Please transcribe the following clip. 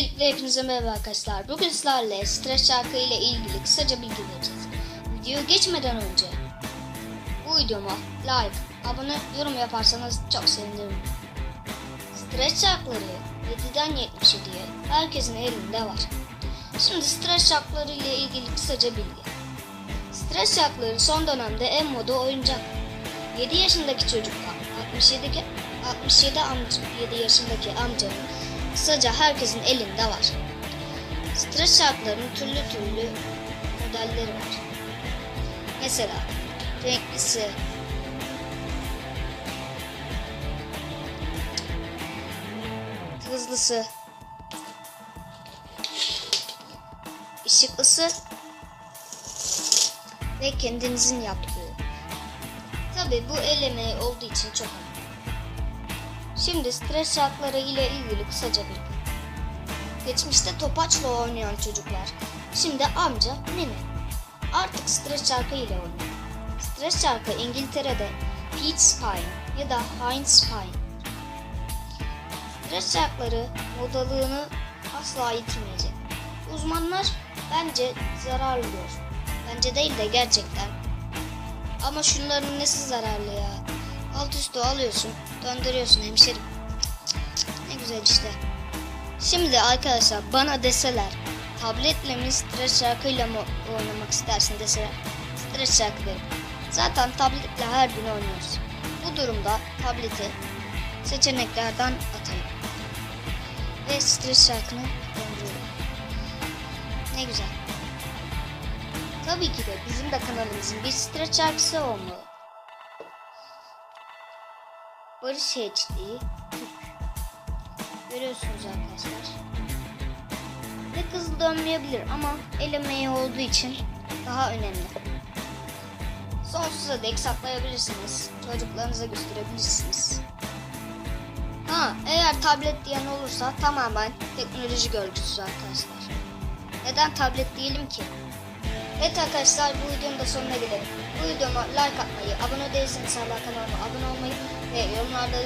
Öncelikle hepinize merhaba arkadaşlar. Bugün sizlerle stres şarkı ile ilgili kısaca bilgi vereceğiz. Videoya geçmeden önce bu videoma like, abone, yorum yaparsanız çok sevinirim. Stres şarkıları 7'den 77'ye herkesin elinde var. Şimdi stres şarkıları ile ilgili kısaca bilgi. Stres şarkıları son dönemde en moda oyuncak. 7 yaşındaki çocuktan 67, 67 amca, 7 yaşındaki amcanın kısaca herkesin elinde var. Stres şarkılarının türlü türlü modelleri var. Mesela renklisi, hızlısı, ışıklısı ve kendinizin yaptığı. Tabi bu el emeği olduğu için çok önemli. Şimdi stres şarkıları ile ilgili kısaca bilgi. Geçmişte topaçla oynayan çocuklar, şimdi amca, nene. Artık stres şarkı ile oynuyor. Stres şarkı İngiltere'de Pete Spine ya da Heinz Spine. Stres şarkıları modalığını asla yitirmeyecek. Uzmanlar bence zararlı diyor. Bence değil de gerçekten. Ama şunların nesi zararlı ya? Alt üstü alıyorsun, döndürüyorsun hemşerim. Ne güzel işte. Şimdi arkadaşlar bana deseler tabletle mi stres şarkıyla mı oynamak istersin deseler stres şarkı derim. Zaten tabletle her gün oynuyoruz. Bu durumda tableti seçeneklerden atayım. Ve stres şarkını döndürüyorum. Ne güzel. Tabii ki de bizim de kanalımızın bir stres şarkısı olmalı. Barış HD Görüyorsunuz arkadaşlar. Pek hızlı dönmeyebilir ama el emeği olduğu için daha önemli. Sonsuza dek saklayabilirsiniz. Çocuklarınıza gösterebilirsiniz. Ha, eğer tablet diyen olursa tamamen teknoloji görgüsüz arkadaşlar. Neden tablet diyelim ki? Evet arkadaşlar bu videonun da sonuna gelelim. Bu videoma like atmayı, abone değilseniz hala kanalıma abone olmayı ve yorumlarda